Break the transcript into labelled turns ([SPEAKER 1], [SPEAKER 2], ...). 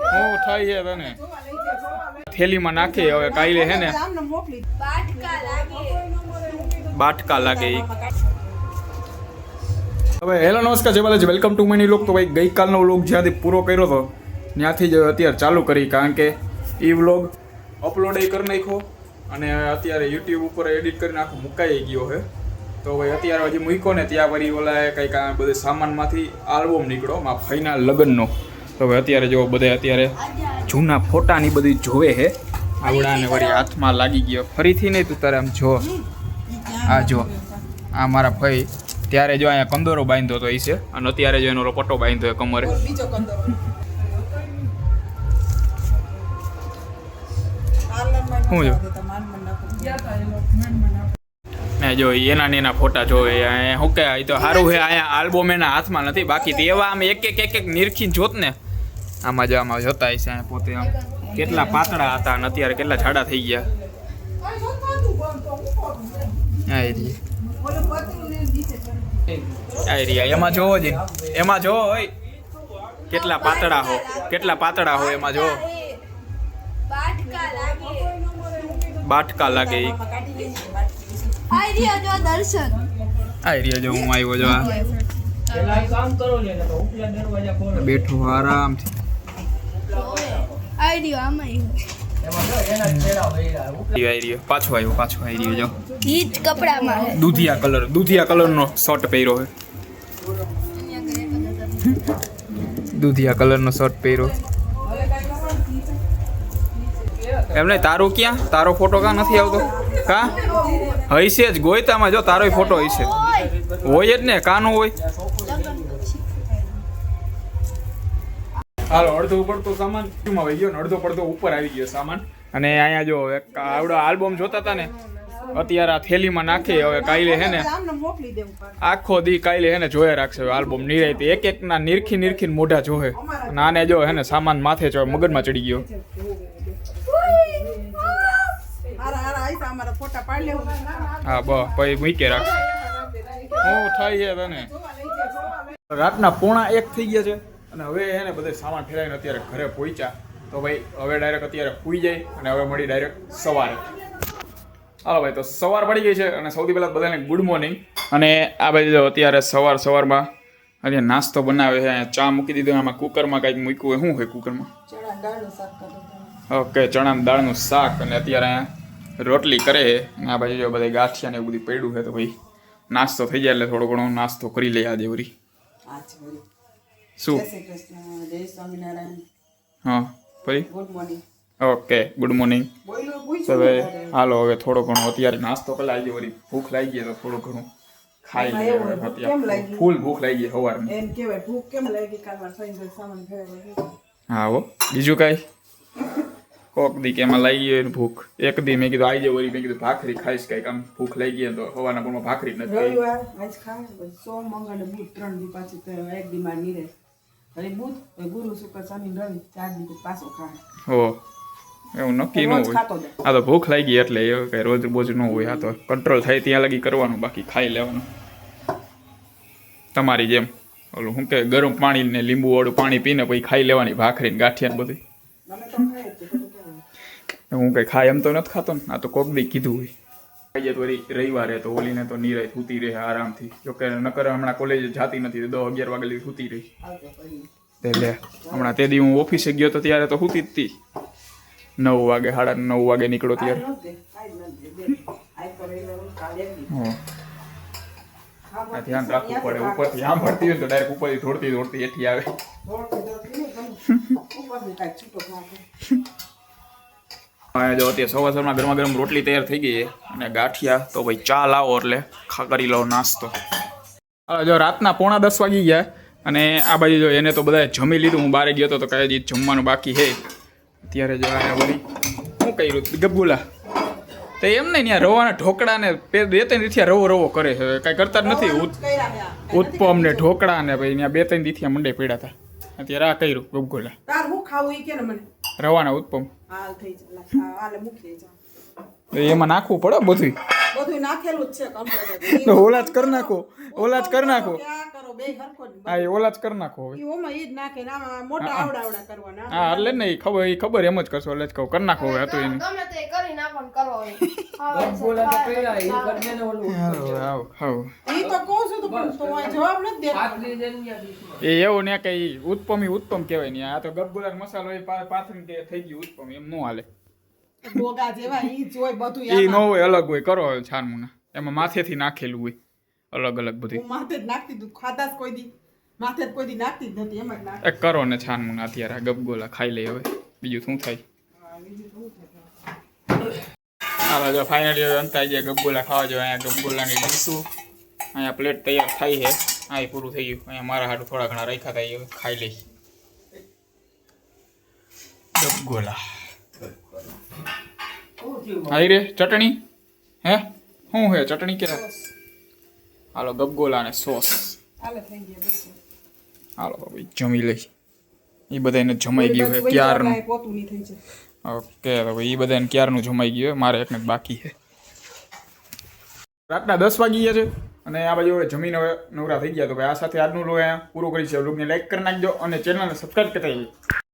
[SPEAKER 1] હું થાય છે તને? થેલીમાં નાખી હવે કાલે હે ને? બાટકા લાગે હવે હેલો, નમસ્કાર, જય Balaji. Welcome to money lock તો ભાઈ, ગઈકાલનો વ્લોગ જ્યાંથી પૂરો કર્યો હતો ત્યાંથી જ અત્યારે ચાલુ કરી. કારણ કે એ વ્લોગ અપલોડ કરી નાખ્યો અને અત્યારે યુટ્યુબ ઉપર એડિટ કરીને આખો મુકાઈ ગયો છે. તો ભાઈ, અત્યારે હજી મૂક્યો ને, ત્યાં વળી ઓલા કંઈક આ બધે સામાનમાંથી આલ્બમ નીકળો મારા ફાઈના લગ્નનો. તો ભાઈ અત્યારે જો બધે અત્યારે જૂના ફોટાની બધી જોવે છે આવડાને વળી હાથમાં લાગી ગયો. ફરીથી નહીં તું તારે આમ જો. આ જો. આ મારા ભાઈ. ત્યારે જો અહીંયા કંદોરો બાંધ્યો તો એ છે. અને અત્યારે જો એનો પટ્ટો બાંધ્યો કમરે. શું જો. ને જો એના એના ફોટા જોવે. શું કે તો સારું છે અહીંયા આલ્બમ એના હાથમાં નથી. બાકી તો એવા આમ એક એક એક એક નિરખીને જોત ને. આમાં જો આમાં જોતા હશે અહીંયા પોતે આમ. કેટલા પાતળા હતા અને અત્યારે કેટલા જાડા થઈ ગયા. એ એમાં જોવો જ. એમાં જોવો હોય. કેટલા પાતળા હો. કેટલા પાતળા હો એમાં જોવો. બાટકા લાગે ઈ
[SPEAKER 2] જો
[SPEAKER 1] રહ્યા જો હું આવ્યો જો આ. બેઠો આરામથી. આવી રહ્યો પાછો આવ્યો પાછો આવી રહ્યો જો.
[SPEAKER 2] ઈ કપડામાં
[SPEAKER 1] દૂધિયા કલર દૂધિયા કલરનો શર્ટ પહેર્યો દૂધિયા કલરનો શર્ટ પહેર્યો એમને તારો ક્યાં? તારો ફોટો કા નથી આવતો? કા? હશે જ ગોયતામાં જો તારોય ફોટો હશે. હોય જ ને કાનો હોય? હાલો અડધો પડતો સામાનમાં આવી ગયો ને અડધો પડતો ઉપર આવી ગયો સામાન અને અહીંયા જો એક આવડો આલ્બમ જોતા હતા ને અત્યારે આ થેલીમાં નાખી હવે કાલે હે ને આખો દી કાલે હે ને જોયા રાખશે આલ્બમ નિરાયતે એક એક ના નિરખી નિરખી મોઢા જોહે અને આને જો હે ને સામાન માથે જો મગજમાં ચડી ગયો હા બ પછી મૂકે રાખ હું થાય છે તને રાતના પોણા એક થઈ ગયા છે અને હવે એને બધે સામાન ફેરાઈને અત્યારે ઘરે પહોંચ્યા તો ભાઈ હવે ડાયરેક્ટ અત્યારે પૂઈ જાય અને હવે મળી ડાયરેક્ટ સવારે. હાલો ભાઈ તો સવાર પડી ગઈ છે અને સૌથી પહેલાં બધાને ગુડ મોર્નિંગ અને આ ભાઈ જો અત્યારે સવાર સવારમાં અહીંયા નાસ્તો બનાવે છે. ચા મૂકી દીધો આમાં કુકરમાં કંઈક મૂક્યું હોય. શું હોય કુકરમાં? ઓકે ચણા દાળનું શાક. અને અત્યારે રોટલી કરે અને આ બાજુ જો બધા ગાંઠિયા ને એવું બધું પડ્યું છે. તો ભાઈ નાસ્તો થઈ જાય એટલે થોડો ઘણો નાસ્તો કરી લઈએ આજે વળી. શું?
[SPEAKER 3] જય સ્વામિનારાયણ.
[SPEAKER 1] હા ફરી
[SPEAKER 3] good morning
[SPEAKER 1] okay good morning હવે હાલો હવે થોડો ઘણો અત્યારે નાસ્તો પેલા આવી વળી ભૂખ લાગી ગઈ તો થોડું ઘણું ખાઈ લઈએ હવે અત્યારે. ફૂલ ભૂખ લાગી ગઈ સવારની.
[SPEAKER 3] એમ કેવાય ભૂખ કેમ લાગી? કાલમાં થઈને સામાન ફેરવ્યો
[SPEAKER 1] હા હો. બીજું કાંઈ? કોક દી કે એમાં લાગી ગઈ ભૂખ. એક દી મેં કીધું આવી જાય વળી. મેં કીધું ભાખરી ખાઈશ કાંઈક. આમ ભૂખ લાગી ગઈ તો હવાના પણ ભાખરી નથી.
[SPEAKER 3] રવિવાર આજ ખાય સોમ મંગળ બુધ ત્રણ દી પાછી એક દી માં નીરે. હવે બુધ ગુરુ શુક્ર શનિ રવિ ચાર દી તો પાછો ખાય
[SPEAKER 1] હો એવું નક્કી ન હોય. આ તો ભૂખ લાગી એટલે એવું કઈ રોજ બોજ ન હોય આ તો કંટ્રોલ થાય ત્યાં લગી કરવાનું બાકી ખાઈ લેવાનું. તમારી જેમ ઓલું શું કે ગરમ પાણી ને લીંબુ વાળું પાણી પીને પછી ખાઈ લેવાની ભાખરી ને ગાંઠિયા ને બધું. હું કઈ ખાય એમ તો નથી ખાતો ને આ તો કોક દી કીધું હોય. ખાઈએ તો રવિવારે તો હોલીને તો નિરાય સૂતી રહે આરામથી. જોકે નકર હમણાં કોલેજ જાતી નથી દસ અગિયાર વાગે લગી સૂતી રહી.
[SPEAKER 3] આવતો પછી
[SPEAKER 1] તે લે, હમણાં તે દી હું ઓફિસે ગયો તો ત્યારે તો સૂતી જ હતી નવ વાગે, સાડા નવ વાગે નીકળો ત્યારે. હં. ધ્યાન રાખવું પડે, ઉપરથી આમ ભરતી હોય તો ડાયરેક્ટ ઉપરથી દોડતી દોડતી એઠી આવે. જો અત્યારે સવાર સવારમાં ગરમા ગરમ રોટલી તૈયાર થઈ ગઈ છે. અને ગાંઠિયા, તો ભાઈ ચા લાવો એટલે ખા કરી લો નાસ્તો. હા જો રાતના પોણા દસ વાગી ગયા અને આ બાજુ જો એને તો બધાએ જમી લીધું. હું બહાર ગયો હતો તો કઈ જમવાનું બાકી હે અત્યારે જો આ વળી શું કર્યું? ગબ્બુલા તો એમ નહીં, ત્યાં રવાના ઢોકળા ને બે ત્રણ દીથિયા રવો રવો કરે છે. કાંઈ કરતા જ નથી. ઉત્પમ ને ઢોકળા ને ભાઈ, ત્યાં બે ત્રણ દીથિયા મંડે પીડા હતા. અત્યારે આ કર્યું ગબ્બુલા
[SPEAKER 3] તાર હું ખાવું એ કે મને?
[SPEAKER 1] રવાના ઉત્પમ.
[SPEAKER 3] હાલ થઈ જાય હાલે મૂકી દે જા
[SPEAKER 1] તો એમાં નાખવું પડે બધું
[SPEAKER 3] બધું નાખેલું જ છે complete.
[SPEAKER 1] ઓલા જ કરી નાખો. ઓલા જ કરી નાખો. હા એ ઓલા જ કરી નાખો હવે.
[SPEAKER 3] ઓમાં ઈ જ નાખે મોટા આવડા આવડા કરવાના.
[SPEAKER 1] હા એટલે ને ખબર એ ખબર એમ જ કરશો એટલે જ કહું. કરી નાખો હવે હતું એની.
[SPEAKER 2] ગમે તે કરી નાખો ને કરો
[SPEAKER 1] એ એવું ને કઈ ઈ ઉત્પમ ઉત્પમ કહેવાય ને આ તો ગબગુલા મસાલો એ પા- કે થઈ ગયું ઉત્પમ એમ નો હાલે.
[SPEAKER 3] ડોગા જેવા ઈ જ હોય બધું
[SPEAKER 1] એ નો હોય અલગ હોય. કરો છાનમુના. એમાં માથેથી નાખેલું હોય. અલગ અલગ બધું
[SPEAKER 3] હું માથે જ નાખતી તું ખાધા જ કોઈ દી. માથે જ કોઈ દી નાખતી જ નથી એમ જ નાખ.
[SPEAKER 1] એક કરો ને છાનમુના અત્યારે આ ગબગોલા ખાઈ લઈ હવે. બીજું શું થાય? હાલો જો ફાઇનલી હવે અંત આવી ગયા ગબગોલા ખાવા જો અહીંયા ગબગોલાની ડીશું. અહીંયા પ્લેટ તૈયાર થઈ છે. હા પૂરું થઈ ગયું. અહીંયા મારા હાટું થોડા ઘણા રાખ્યા હતા એ ખાઈ લઈ ગબગોલા. આવી રે ચટણી? હે? શું હે? ચટણી કે હાલો ગબગોલા અને સોસ.
[SPEAKER 3] હાલે
[SPEAKER 1] ભાઈ જમી લઈ. એ બધાને જમાઈ ગયું છે ક્યારનું? ઓકે તો ભાઈ એ બધાને ક્યારનું જમાઈ ગયું છે મારે એકને બાકી છે રાતના દસ વાગી ગયા છે અને આ બાજુ હવે જમીન હવે નવરા થઈ ગયા. તો ભાઈ આ સાથે આજનું લો અહીંયા પૂરું કરી છે લોગને લાઈક કરી નાખજો અને ચેનલને સબસ્ક્રાઈબ કરતા